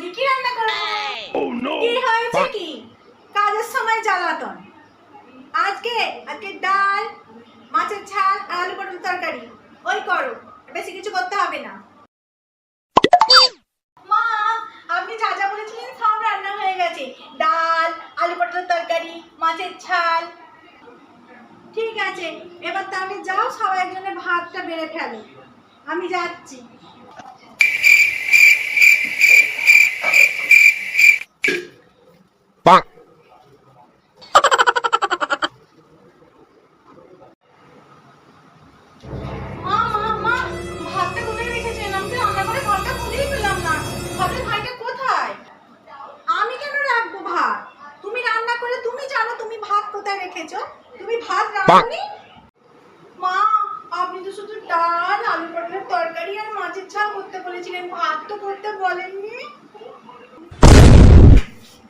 আজকে কি রান্না করা oh, কি হয়েছে কি? কাজের সময় জ্বালাতন। আজকে আজকে ডাল মাছের ঝাল আলু পটল তরকারি। ওই করো বেশি কিছু করতে হবে না। মা আপনি যা যা বলেছিলেন সব রান্না হয়ে গেছে। ডাল আলু পটল তরকারি মাছের ঝাল। ঠিক আছে এবার তাহলে যাও সবাই জন্য ভাতটা বেড়ে ফেলো। আমি যাচ্ছি। আমি কেন রাখব ভাত? তুমি রান্না করে, তুমি জানো তুমি ভাত কোথায় রেখেছো? তুমি ভাত মা, আপনি তো শুধু ডাল, আলু পটলের তরকারি আর মাছের ঝাল করতে বলেছিলেন। ভাত তো করতে বলেননি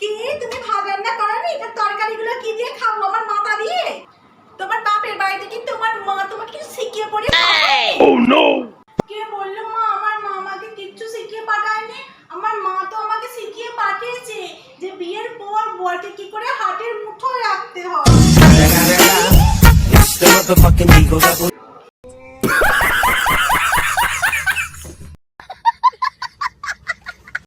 কি তুমি ভাত রান্না করনি তার তরকারিগুলো কি দিয়ে খাব আমার মাথা দিয়ে তোমার বাপের বাড়িতে কি তোমার মা তোমাকে কিছু শিখিয়ে পড়ে ও নো কে বলল মা আমার মা আমাকে কিচ্ছু শিখিয়ে পাঠায়নি আমার মা তো আমাকে শিখিয়ে পাঠিয়েছে যে বিয়ের পর বরকে কি করে হাতের মুঠোয় রাখতে হয়